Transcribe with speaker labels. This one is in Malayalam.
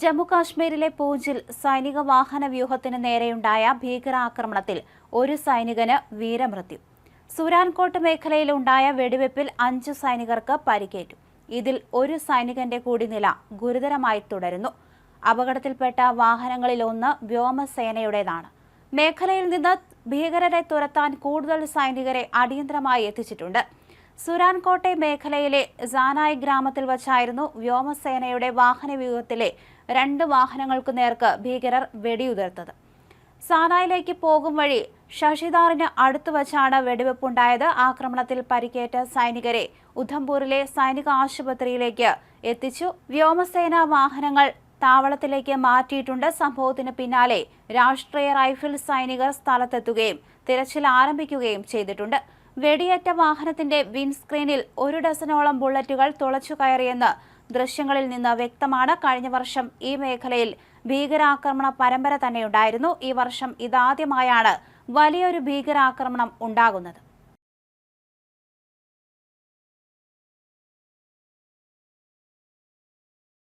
Speaker 1: ജമ്മു കാശ്മീരിലെ പൂഞ്ചിൽ സൈനിക വാഹന വ്യൂഹത്തിന് നേരെയുണ്ടായ ഭീകരാക്രമണത്തിൽ ഒരു സൈനികന് വീരമൃത്യു. സുരാൻകോട്ട് മേഖലയിലുണ്ടായ വെടിവെപ്പിൽ അഞ്ച് സൈനികർക്ക് പരിക്കേറ്റു. ഇതിൽ ഒരു സൈനികന്റെ കൂടി നില ഗുരുതരമായി തുടരുന്നു. അപകടത്തിൽപ്പെട്ട വാഹനങ്ങളിലൊന്ന് വ്യോമസേനയുടേതാണ്. മേഖലയിൽ നിന്ന് ഭീകരരെ തുരത്താൻ കൂടുതൽ സൈനികരെ അടിയന്തരമായി എത്തിച്ചിട്ടുണ്ട്. സുരാൻകോട്ടെ മേഖലയിലെ സാനായ് ഗ്രാമത്തിൽ വച്ചായിരുന്നു വ്യോമസേനയുടെ വാഹനവ്യൂഹത്തിലെ രണ്ട് വാഹനങ്ങൾക്കു നേർക്ക് ഭീകരർ വെടിയുതിർത്തത്. സാനായിലേക്ക് പോകും വഴി ശശിദാറിന് അടുത്തു വച്ചാണ് വെടിവെപ്പുണ്ടായത്. ആക്രമണത്തിൽ പരിക്കേറ്റ സൈനികരെ ഉധംപൂരിലെ സൈനിക ആശുപത്രിയിലേക്ക് എത്തിച്ചു. വ്യോമസേന വാഹനങ്ങൾ താവളത്തിലേക്ക് മാറ്റിയിട്ടുണ്ട്. സംഭവത്തിന് പിന്നാലെ രാഷ്ട്രീയ റൈഫിൾ സൈനികർ സ്ഥലത്തെത്തുകയും തിരച്ചിൽ ആരംഭിക്കുകയും ചെയ്തിട്ടുണ്ട്. വെടിയേറ്റ വാഹനത്തിന്റെ വിൻസ്ക്രീനിൽ ഒരു ഡസനോളം ബുള്ളറ്റുകൾ തുളച്ചു കയറിയെന്ന് ദൃശ്യങ്ങളിൽ നിന്ന് വ്യക്തമാണ്. കഴിഞ്ഞ വർഷം ഈ മേഖലയിൽ ഭീകരാക്രമണ പരമ്പര തന്നെയുണ്ടായിരുന്നു. ഈ വർഷം ഇതാദ്യമായാണ് വലിയൊരു ഭീകരാക്രമണം ഉണ്ടാകുന്നത്.